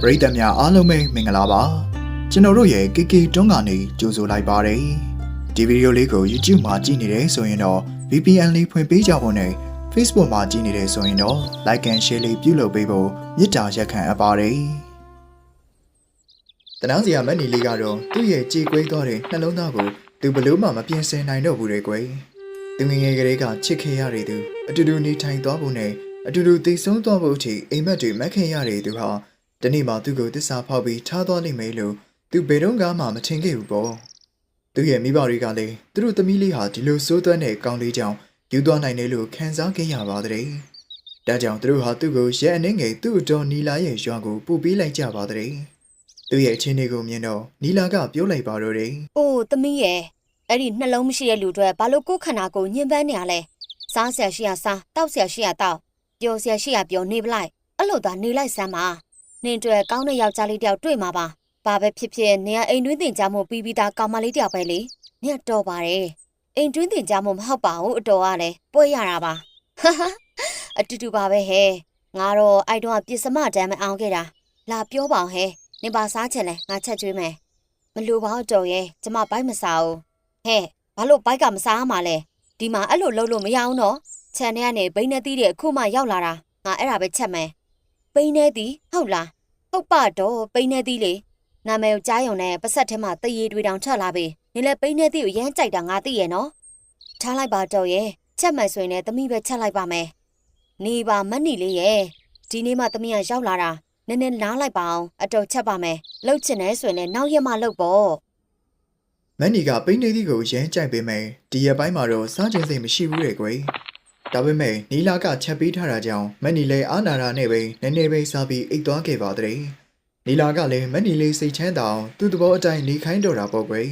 ပရိသတ်များအားလုံးပဲမင်္ဂလာပါကျွန်တော်တို့ရဲ့ KK တွန်းကနေကြိုဆိုလိုက်ပါတယ်ဒီဗီဒီယိုလေးကို YouTube မှာကြည့်နေတယ်ဆိုရင်တော့ VPN လေးဖွင့်ပေးကြဖို့နဲ့ Facebook မှာကြည့်နေတယ်ဆိုရင်တော့ Like and Share လေးပြုလုပ်ပေးဖို့မေတ္တာရက်ခံအပ်ပါတယ်တနန်းစီယာမက်နီလေးကတော့သူ့ရဲ့ကြေကွေးသွားတဲ့နှလုံးသားကိုသူဘလို့မှမပြင်ဆင်နိုင်တော့ဘူးလေကွယ်သူငယ်ငယ်ကလေးကချစ်ခင်ရတဲ့သူအတူတူနေထိုင်သွားဖို့နဲ့အတူတူသိဆုံးသွားဖို့အထိအိမ်မက်တွေမက်ခင်ရတဲ့သူဟာ ဒီနေ့မှသူ့ကိုတစ္ဆာဖောက်ပြီးထားသွားလိမ့်မယ်လို့သူဘယ်တော့မှမထင်ခဲ့ဘူးပေါ့သူ့ရဲ့မိဘတွေကလည်းသူတို့သမီးလေးဟာဒီလိုစိုးသွမ်းတဲ့ကောင်းလေးကြောင့်ယူသွားနိုင်တယ်လို့ခံစားခဲ့ရပါတဲ့ဒါကြောင့်သူတို့ဟာသူ့ကိုရဲအနေငယ်သူ့အတော်နီလာရဲ့ရွာကိုပို့ပေးလိုက်ကြပါတဲ့သူ့ရဲ့အခြေအနေကိုမြင်တော့နီလာကပြောလိုက်ပါတော့တယ်။အိုးသမီးရဲ့အဲ့ဒီနှလုံးမရှိတဲ့လူတွေဘာလို့ကိုယ်ခန္ဓာကိုညှဉ်းပန်းနေရလဲ။စားဆရာရှိရစားတောက်ဆရာရှိရတောက်ပျော်ဆရာရှိရပျော်နေပလိုက်အဲ့လိုသာနေလိုက်စမ်းပါ။ နင်တို့ကောင်းတဲ့ယောက်ျားလေးတယောက်တွေ့မှာပါ။ဘာပဲဖြစ်ဖြစ်နေရအိမ်တွင်းတင်ကြမှုပြီးပြီးသားကောင်မလေးတယောက်ပဲလေ။နင်တော့ပါတယ်။အိမ်တွင်းတင်ကြမှုမဟုတ်ပါဘူးအတော်ကလည်းပွဲရတာပါ။ဟာဟာအတူတူပါပဲဟဲ့။ငါတော့အဲ့တော့ပြစ်စမတမ်းမအောင်ခဲ့တာ။လာပြောပါအောင်ဟဲ့။နင်ပါစားချင်လဲငါချက်ကျွေးမယ်။မလိုပါဘူးတော်ရဲ့ကျမဘိုက်မစားဘူးဟဲ့ဘာလို့ဘိုက်ကမစားရမှာလဲဒီမှာအဲ့လိုလုပ်လို့မရအောင်နော်ခြံထဲကနေဘိန်းနဲ့တီးတဲ့အခုမှရောက်လာတာငါအဲ့ဒါပဲချက်မယ် ဘိန်းနဲ့တီးဟုတ်လားဟုတ်ပါတော့ဘိန်းနဲ့တီးလေနာမည်ကိုကြားယုံနဲ့ပတ်ဆက်ထဲမှာတရေတွေတောင်ထွက်လာပြီနင်လည်းဘိန်းနဲ့တီးကိုရမ်းကြိုက်တာငါသိရဲ့နော်ထားလိုက်ပါတော့ရဲ့ချက်မယ်ဆိုရင်လည်းသမီးပဲချက်လိုက်ပါမယ်နေပါမတ်နီလေးရဲ့ဒီနေ့မှသမီးကရောက်လာတာနည်းနည်းနားလိုက်ပါအောင်အတော်ချက်ပါမယ်လှုပ်ချင်တယ်ဆိုရင်လည်းနောက်ရက်မှလှုပ်ပေါ့မန်နီကပိန်းနေသည့်ကိုရမ်းကြိုက်ပေမဲ့ဒီရက်ပိုင်းမှာတော့စားခြင်းစိတ်မရှိဘူးလေကွယ် ဒါပေမဲ့နီလာကချက်ပေးထားတာကြောင့်မန်နီလည်းအာနာရာနဲ့ပဲနည်းနည်းပဲစားပြီးအိတ်သွားခဲ့ပါတဲ့နီလာကလည်းမန်နီလေးစိတ်ချမ်းသာအောင်သူ့သဘောအတိုင်းနေခိုင်းတော့တာပေါ့ကွယ်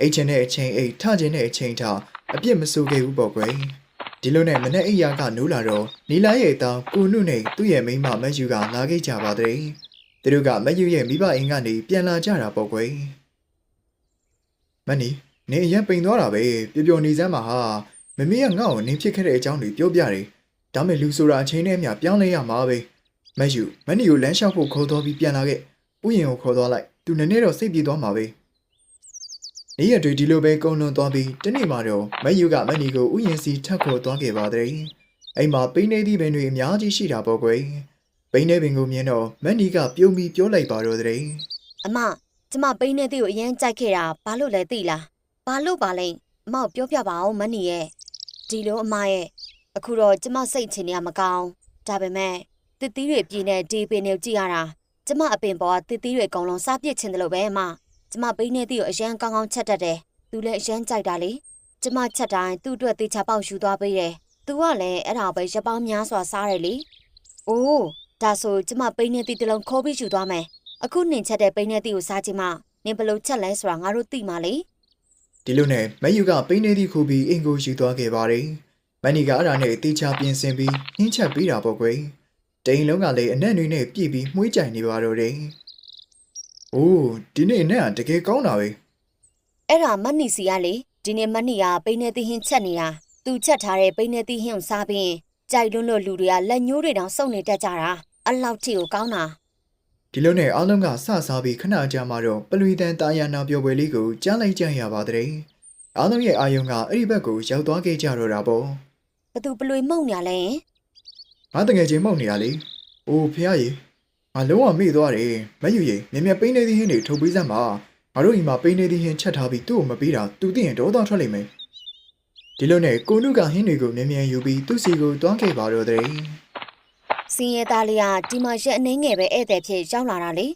အိတ်ချင်တဲ့အချိန်အိတ်ထချင်တဲ့အချိန်ထအပြစ်မဆိုးခဲ့ဘူးပေါ့ကွယ်ဒီလိုနဲ့မနေ့အိယာကနိုးလာတော့နီလာရဲ့အတောင်ကိုနုနဲ့သူ့ရဲ့မိန်းမမက်ယူကလာခဲ့ကြပါတဲ့သူတို့ကမက်ယူရဲ့မိဘအိမ်ကနေပြန်လာကြတာပေါ့ကွယ်မနီနေအရင်ပိန်သွားတာပဲပျော်ပျော်နေစမ်းပါဟာ မမေကငါ့ကိုနင်းဖြစ်ခဲ့တဲ့အကြောင်းတွေပြောပြတယ်ဒါမဲ့လူဆိုတာအချိန်နဲ့အမျှပြောင်းလဲရမှာပဲမက်ယူမနီကိုလမ်းလျှောက်ဖို့ခေါ်သွားပြီးပြန်လာခဲ့ဥယျာဉ်ကိုခေါ်သွားလိုက်သူနည်းနည်းတော့စိတ်ပြေသွားမှာပဲနေရတွေဒီလိုပဲကုန်းလွန်သွားပြီးတနေ့မှတော့မက်ယူကမနီကိုဥယျာဉ်စီထပ်ခေါ်သွားခဲ့ပါတယ်အိမ်မှာပိန်းနေသည့်ပင်တွေအများကြီးရှိတာပေါ့ကွယ်ပိန်းနေပင်ကိုမြင်တော့မနီကပြုံးပြီးပြောလိုက်ပါတော့တဲ့အမကျမပိန်းနေသေးကိုအရင်ကြိုက်ခဲ့တာဘာလို့လဲသိလားဘာလို့ပါလဲအမကိုပြောပြပါအောင်မနီရဲ့ ဒီလိုအမရဲ့အခုတော့ကျမစိတ်ချင်နေရမကောင်းဒါပေမဲ့တစ်သီးတွေပြင်းတဲ့ဒီပင်တွေကိုကြည့်ရတာကျမအပင်ပေါ်ကတစ်သီးတွေအကုန်လုံးစားပစ်ချင်တယ်လို့ပဲအမကျမပိန်းနေသေးကိုအရင်ကောင်းကောင်းချက်တတ်တယ်သူလည်းအရင်ကြိုက်တာလေကျမချက်တိုင်းသူ့အတွက်တေချာပေါက်ယူသွားပေးတယ်သူကလည်းအဲ့ဒါပဲရပောင်းများစွာစားတယ်လေအိုးဒါဆိုကျမပိန်းနေသေးတစ်လုံးခိုးပြီးယူသွားမယ်အခုနင်ချက်တဲ့ပိန်းနဲ့တီကိုစားခြင်းမနင်ဘလို့ချက်လဲဆိုတာငါတို့သိမှာလေ ဒီလိုနဲ့မယူကပိန်းနေသည့်ခုပြီးအင်ကိုယူသွားခဲ့ပါတယ်။မန်နီကအဲ့ဒါနဲ့တေချာပြင်ဆင်ပြီးနှင်းချက်ပေးတာပေါ့ကွယ်။တိန်လုံးကလည်းအနက်တွေနဲ့ပြည့်ပြီးမှုှေးကြိုင်နေပါတော့တယ်။အိုးဒီနေ့အနက်ကတကယ်ကောင်းတာပဲအဲ့ဒါမတ်နီစီကလေဒီနေ့မတ်နီကပိန်းနဲ့တီဟင်းချက်နေတာသူချက်ထားတဲ့ပိန်းနဲ့တီဟင်းကိုစားပြီးကြိုက်လွန်းလို့လူတွေကလက်ညှိုးတွေတောင်စုပ်နေတတ်ကြတာအလောက်ထိကိုကောင်းတာ။ ဒီလိုနဲ့အားလုံးကစစားပြီးခဏကြာမှတော့ပလွေတန်တာယာနာပြောပွဲလေးကိုကြားလိုက်ကြရပါတဲ့။အားလုံးရဲ့အာယုံကအဲ့ဒီဘက်ကိုရောက်သွားခဲ့ကြတော့တာပေါ့ဘသူပလွေမှုန့်ညာလဲ။ငါတကယ်ချင်းမှုတ်နေတာလေ။အိုးဖះရေငါလုံးဝမေ့သွားတယ်။မယူရေမြင်မြပိန်းနေသည့်ဟင်းတွေထုတ်ပေးစမ်းပါ။ငါတို့အိမ်မှာပိန်းနေသည့်ဟင်းချက်ထားပြီးသူ့ကိုမပေးတာသူသိရင်ဒေါသထွက်လိမ့်မယ်။ဒီလိုနဲ့ကိုနုကဟင်းတွေကိုမြင်မြန်ယူပြီးသူ့စီကိုတွန်းခဲ့ပါတော့တဲ့ စင်ရဲသားလေးကဒီမှာရက်အနှင်းငယ်ပဲဧည့်သည်ဖြစ်ရောက်လာတာလေ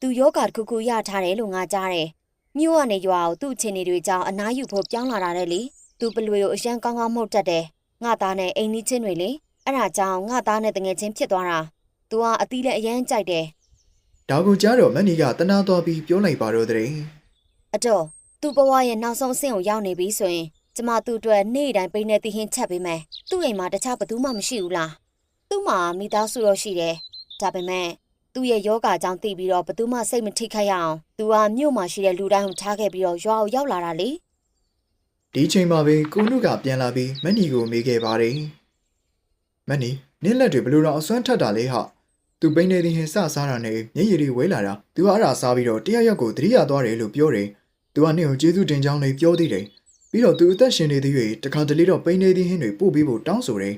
သူယောဂတစ်ခုခုရထားတယ်လို့ငါကြားတယ်မြို့ကနေရွာကိုသူ့အခြေအနေတွေကြောင့်အနားယူဖို့ပြောင်းလာတာတဲ့လေသူပလွေကိုအရန်ကောင်းကောင်းမှုတ်တတ်တယ်ငါသားနဲ့အိမ်နီးချင်းတွေလေအဲ့ဒါကြောင့်ငါသားနဲ့တငယ်ချင်းဖြစ်သွားတာသူကအသီးလည်းအရန်ကြိုက်တယ်။ဒါကိုကြားတော့မန်နီကတနာသွားပြီးပြောလိုက်ပါတော့တဲ့အတော့သူ့ဘဝရဲ့နောက်ဆုံးအဆင့်ကိုရောက်နေပြီဆိုရင်ကျမသူ့အတွက်နေ့တိုင်းပိန်းနဲ့တီဟင်းချက်ပေးမယ်သူ့အိမ်မှာတခြားဘသူမှမရှိဘူးလား သူ့မှာမိသားစုတော့ရှိတယ်ဒါပေမဲ့သူ့ရဲ့ယောဂအကြောင်းသိပြီးတော့ဘသူမှစိတ်မထိခိုက်ရအောင်သူကမြို့မှာရှိတဲ့လူတိုင်းကိုထားခဲ့ပြီးတော့ရွာကိုရောက်လာတာလေ။ဒီချိန်မှာပဲကိုနုကပြန်လာပြီးမန်နီကိုမေးခဲ့ပါတယ်။မန်နီနင်းလက်တွေဘယ်လိုတော့အစွမ်းထက်တာလဲဟာသူပိန်းနေသည်ဟင်စစားတာနဲ့မျက်ရည်တွေဝဲလာတာသူကအဲ့ဒါစားပြီးတော့တယောက်ယောက်ကိုတတိယသွားတယ်လို့ပြောတယ်သူကနင့်ကိုကျေးဇူးတင်ကြောင်းလည်းပြောသေးတယ်ပြီးတော့သူအသက်ရှင်နေသေး၍တခါတလေတော့ပိန်းနေသည်ဟင်တွေပို့ပေးဖို့တောင်းဆိုတယ်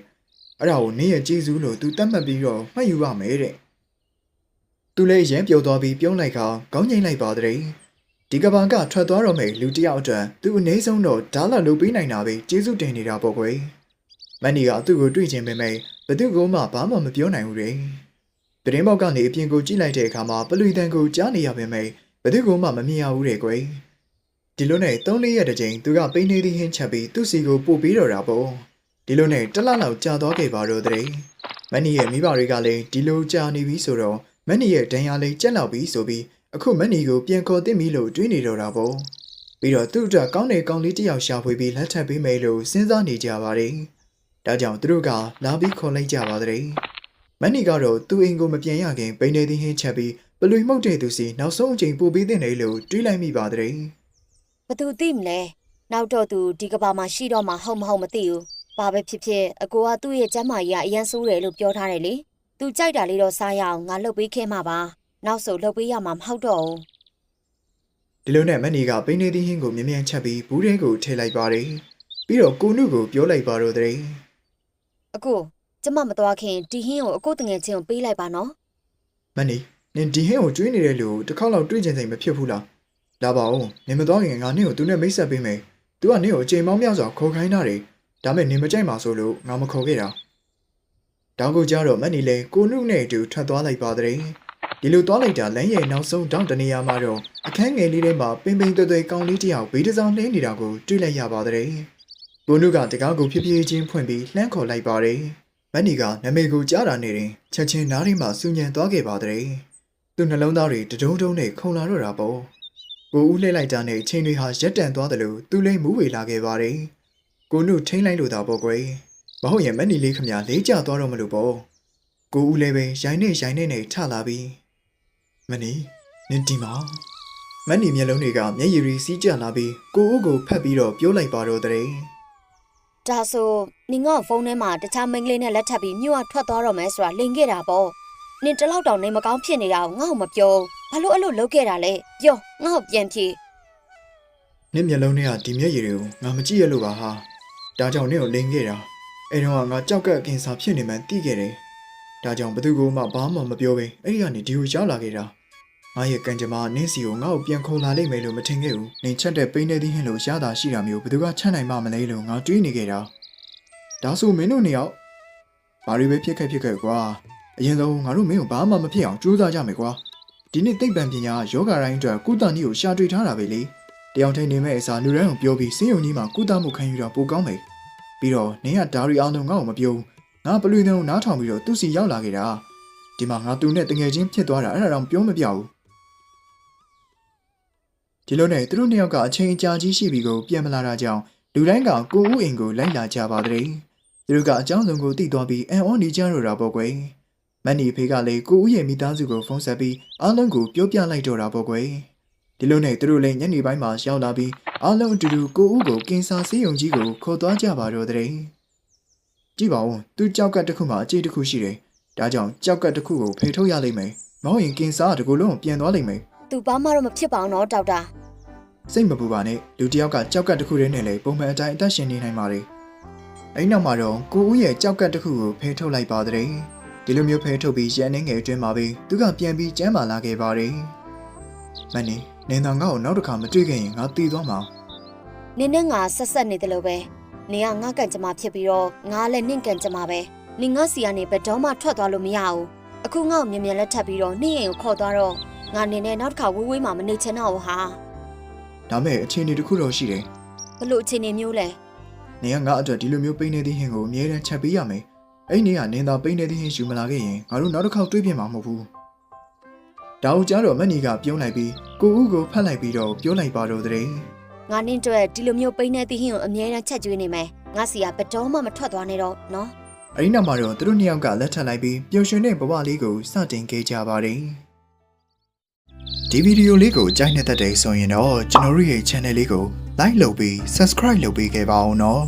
အဲ့ဒါကိုနင့်ရဲ့ကျေးဇူးလို့သူတတ်မှတ်ပြီးတော့မှတ်ယူရမယ်တဲ့သူလည်းရမ်းပြုံသွားပြီးပြုံးလိုက်ခါခေါင်းငိမ့်လိုက်ပါတဲ့ဒီကဘာကထွက်သွားတော့မယ်လူတစ်ယောက်အတွက်သူအနည်းဆုံးတော့ဓာတ်လာလုပ်ပေးနိုင်တာပဲကျေးဇူးတင်နေတာပေါ့ကွယ်မန်နီကသူ့ကိုတွေ့ချင်ပေမဲ့ဘသူကမှဘာမှမပြောနိုင်ဘူးတဲ့။တရင်ပေါက်ကနေအပြင်ကိုကြည့်လိုက်တဲ့အခါမှာပလွေတန်ကိုကြားနေရပေမဲ့ဘယ်သူမှမမြင်ရဘူးတဲ့ကွယ်။ဒီလိုနဲ့၃လေးရက်တစ်ချိန်သူကပိန်းနေသည်ဟင်းချက်ပြီးသူ့စီကိုပို့ပေးတော့တာပေါ့။ ဒီလိုနဲ့တစ်လလောက်ကြာသွားခဲ့ပါတော့တဲ့။မန်နီရဲ့မိဘတွေကလည်းဒီလိုကြာနေပြီဆိုတော့မန်နီရဲ့ဒဏ်ရာလေးကျက်လောက်ပြီဆိုပြီးအခုမန်နီကိုပြန်ခေါ်သိပြီလို့တွေးနေတော့တာပေါ့။ပြီးတော့သူ့အတွက်ကောင်းတဲ့ကောင်းလေးတစ်ယောက်ရှာဖွေပြီးလက်ထပ်ပေးမယ်လို့စဉ်းစားနေကြပါတယ်။ဒါကြောင့်သူတို့ကလာပြီးခေါ်လိုက်ကြပါတဲ့။မန်နီကတော့သူ့အိမ်ကိုမပြန်ရခင်ပိန်နေသည်ဟင်းချက်ပြီးပလွေမှုတ်တဲ့သူစီနောက်ဆုံးအချိန်ပို့ပေးတဲ့နေလို့တွေးလိုက်မိပါတဲ့ဘသူသိမလဲနောက်တော့သူဒီကဘာမှာရှိတော့မှဟုတ်မဟုတ်မသိဘူး ဘာပဲဖြစ်ဖြစ်အကိုကသူ့ရဲ့ကျမ်းမာရေးကအရန်ဆိုးတယ်လို့ပြောထားတယ်လေသူကြိုက်တာလေးတော့စားရအောင်ငါလှုပ်ပေးခဲ့မှာပါနောက်ဆိုလှုပ်ပေးရမှာမဟုတ်တော့ဘူး ဒီလိုနဲ့မန်နီကပိန်နေသည်ဟင်းကိုမြ мян ချက်ပြီးဘူးထဲကိုထည့်လိုက်ပါတယ်ပြီးတော့ကိုနုကိုပြောလိုက်ပါတော့တဲ့ အကိုကျမမတော်ခင်ဒီဟင်းကိုအကိုတငယ်ချင်းကိုပေးလိုက်ပါနော် မန်နီနင်ဒီဟင်းကိုကျွေးနေတဲ့လူကိုတစ်ခေါက်လောက်တွေးကျင်စိမ်မဖြစ်ဘူးလားလာပါဦးနင်မတော်ခင်ငါနင့်ကိုသူနဲ့မိတ်ဆက်ပေးမယ်သူကနင့်ကိုအချိန်မောင်းများစွာခေါ်ခိုင်းတာတယ် ဒါမဲ့နင်မကြိုက်ပါဆိုလို့ငါမခေါ်ခဲ့တာတောင်ကိုကြတော့မန်နီလည်းကိုနုနဲ့အတူထွက်သွားလိုက်ပါတဲ့ဒီလိုသွားလိုက်တာလမ်းရဲ့နောက်ဆုံးတောင်းတနေရာမှာတော့အခန်းငယ်လေးထဲမှာပင်ပင်သွဲ့သွဲ့ကောင်းလေးတစ်ယောက်ဘေးတစ်စောင်းလှင်းနေတာကိုတွေ့လိုက်ရပါတဲ့။ကိုနုကတကားကိုဖြည်းဖြည်းချင်းဖွင့်ပြီးလှမ်းခေါ်လိုက်ပါတယ်။မန်နီကနမေကိုကြားတာနေရင်ချက်ချင်းနားထဲမှာစူညံသွားခဲ့ပါတဲ့။သူ့နှလုံးသားတွေတဒုံဒုံနဲ့ခုန်လာတော့တာပေါ့။ကိုဦးလှည့်လိုက်တာနဲ့ချိန်တွေဟာရက်တန်သွားတယ်လို့သူလိမ့်မူးဝေလာခဲ့ပါတယ်။ ကိုနုထိမ့်လိုက်လို့သာပေါ့ကွယ်။မဟုတ်ရင်မန်နီလေးခမလေးကျသွားတော့မလို့ပေါ့။ကိုဦးလည်းပဲရိုင်းနေရိုင်းနေနဲ့ထလာပြီးမနီနင်ဒီမှာမနီမျက်လုံးတွေကမျက်ရည်ရီစီးကျလာပြီးကိုဦးကိုဖတ်ပြီးတော့ပြောလိုက်ပါတော့တဲ့ဒါဆိုနင်ငါ့ဖုန်းထဲမှာတခြားမိန်းကလေးနဲ့လက်ထပ်ပြီးမြို့ကထွက်သွားတော့မယ်ဆိုတာလင်ခဲ့တာပေါ့နင်တလောက်တောင်နေမကောင်းဖြစ်နေတာကိုငါ့ကိုမပြောဘာလို့အဲ့လိုလုပ်ခဲ့တာလဲပြောငါ့ကိုပြန်ဖြေနင့်မျက်လုံးတွေကဒီမျက်ရည်တွေကိုငါမကြည့်ရလို့ပါဟာ ဒါကြောင့်နင့်ကိုလိန်ခဲ့တာအဲတော့ငါကြောက်ကပ်ကင်ဆာဖြစ်နေမှန်းသိခဲ့တယ်ဒါကြောင့်ဘသူကမှဘာမှမပြောဘဲအဲ့ဒီကနေဒီကိုရောက်လာခဲ့တာငါရဲ့ကံကြမ္မာနင့်စီကိုငါ့ကိုပြန်ခေါ်လာလိမ့်မယ်လို့မထင်ခဲ့ဘူးနင်ချက်တဲ့ပိန်းနေသည့်ဟင်းလို့ရတာရှိတာမျိုးဘသူကချက်နိုင်မှမလဲလို့ငါတွေးနေခဲ့တာဒါဆိုမင်းတို့နှစ်ယောက်ဘာတွေပဲဖြစ်ခဲ့ဖြစ်ခဲ့ကွာအရင်ဆုံးငါတို့မင်းကိုဘာမှမဖြစ်အောင်ကြိုးစားကြမယ်ကွာဒီနေ့သိပ္ပံပညာယောဂတိုင်းအတွက်ကုသနည်းကိုရှာတွေ့ထားတာပဲလေ တယောက်ထိန်နေမဲ့အစားလူတိုင်းကိုပြောပြီးစင်းယုံကြီးမှာကုသမှုခံယူတာပိုကောင်းမယ်ပြီးတော့နင်ကဒါရီအောင်တော့ငါ့ကိုမပြောဘူးငါပလွေတဲ့ကိုနားထောင်ပြီးတော့သူ့စီရောက်လာခဲ့တာဒီမှာငါသူနဲ့တငယ်ချင်းဖြစ်သွားတာအဲ့ဒါတော့ပြောမပြဘူးဒီလိုနဲ့သူတို့နှစ်ယောက်ကအချိန်ကြာကြီးရှိပြီးကိုပြန်မလာတာကြောင့်လူတိုင်းကကိုဦးအိမ်ကိုလိုက်လာကြပါတဲ့သူတို့ကအကြောင်းစုံကိုသိသွားပြီးအန်အောနေကြတော့တာပေါ့ကွယ်မန်နီဖေကလည်းကိုဦးရဲ့မိသားစုကိုဖုန်းဆက်ပြီးအားလုံးကိုပြောပြလိုက်တော့တာပေါ့ကွယ် ဒီလိုနဲ့သူတို့လည်းညနေပိုင်းမှာရောက်လာပြီးအားလုံးအတူတူကိုဦးကိုကင်ဆာဆေးရုံကြီးကိုခေါ်သွားကြပါတော့တဲ့ကြည့်ပါဦးသူကြောက်ကတ်တစ်ခုမှအကျိတ်တစ်ခုရှိတယ်ဒါကြောင့်ကြောက်ကတ်တစ်ခုကိုဖေထုတ်ရလိမ့်မယ်မဟုတ်ရင်ကင်ဆာကတကူလုံးကိုပြန်သွားလိမ့်မယ်သူဘာမှတော့မဖြစ်ပါဘူးနော်ဒေါက်တာစိတ်မပူပါနဲ့လူတစ်ယောက်ကကြောက်ကတ်တစ်ခုတည်းနဲ့လည်းပုံမှန်အတိုင်းအသက်ရှင်နေနိုင်ပါတယ်အဲ့နောက်မှာတော့ကိုဦးရဲ့ကြောက်ကတ်တစ်ခုကိုဖေထုတ်လိုက်ပါတဲ့ဒီလိုမျိုးဖေထုတ်ပြီးရန်နေငယ်အတွင်းမှာပဲသူကပြန်ပြီးကျမ်းမာလာခဲ့ပါတယ်မန် နီနင်တော်ငါ့ကိုနောက်တစ်ခါမတွေ့ခဲ့ရင်ငါတီးသွားမှာနင်နဲ့ငါဆက်ဆက်နေတယ်လို့ပဲနင်ကငါကန်ကြမဖြစ်ပြီးတော့ငါလည်းနင့်ကန်ကြမပဲနင်ငါစီကနေဘယ်တော့မှထွက်သွားလို့မရဘူးအခုငါ့ကိုမြင်မြန်လက်ထပ်ပြီးတော့နင့်ရင်ကိုခေါ်သွားတော့ငါနေနဲ့နောက်တစ်ခါဝေးဝေးမှမနေချင်တော့ဘူးဟာဒါမဲ့အခြေအနေတစ်ခုတော့ရှိတယ်ဘလို့အခြေအနေမျိုးလဲနင်ကငါအတွက်ဒီလိုမျိုးပိနေသည့်ဟင်းကိုအမြဲတမ်းချက်ပေးရမယ်အဲ့နေ့ကနင်သာပိနေသည့်ဟင်းယူမလာခဲ့ရင်ငါတို့နောက်တစ်ခေါက်တွေ့ပြင်မှာမဟုတ်ဘူး ဒါအောင်ကြတော့မန်နီကပြုံးလိုက်ပြီးကိုဦးကိုဖတ်လိုက်ပြီးတော့ပြောလိုက်ပါတော့တဲ့ငါနင့်အတွက်ဒီလိုမျိုးပိန်းနေသည့်ဟင်းကိုအမြဲတမ်းချက်ကျွေးနေမယ်ငါစီကဘယ်တော့မှမထွက်သွားနဲ့တော့နော်အဲ့ဒီနောက်မှာတော့သူတို့နှစ်ယောက်ကလက်ထပ်လိုက်ပြီးပျော်ရွှင်တဲ့ဘဝလေးကိုစတင်ခဲ့ကြပါတယ်ဒီဗီဒီယိုလေးကိုကြိုက်နေတတ်တယ်ဆိုရင်တော့ကျွန်တော်တို့ရဲ့ channel လေးကို like လုပ်ပြီး subscribe လုပ်ပေးခဲ့ပါဦးနော်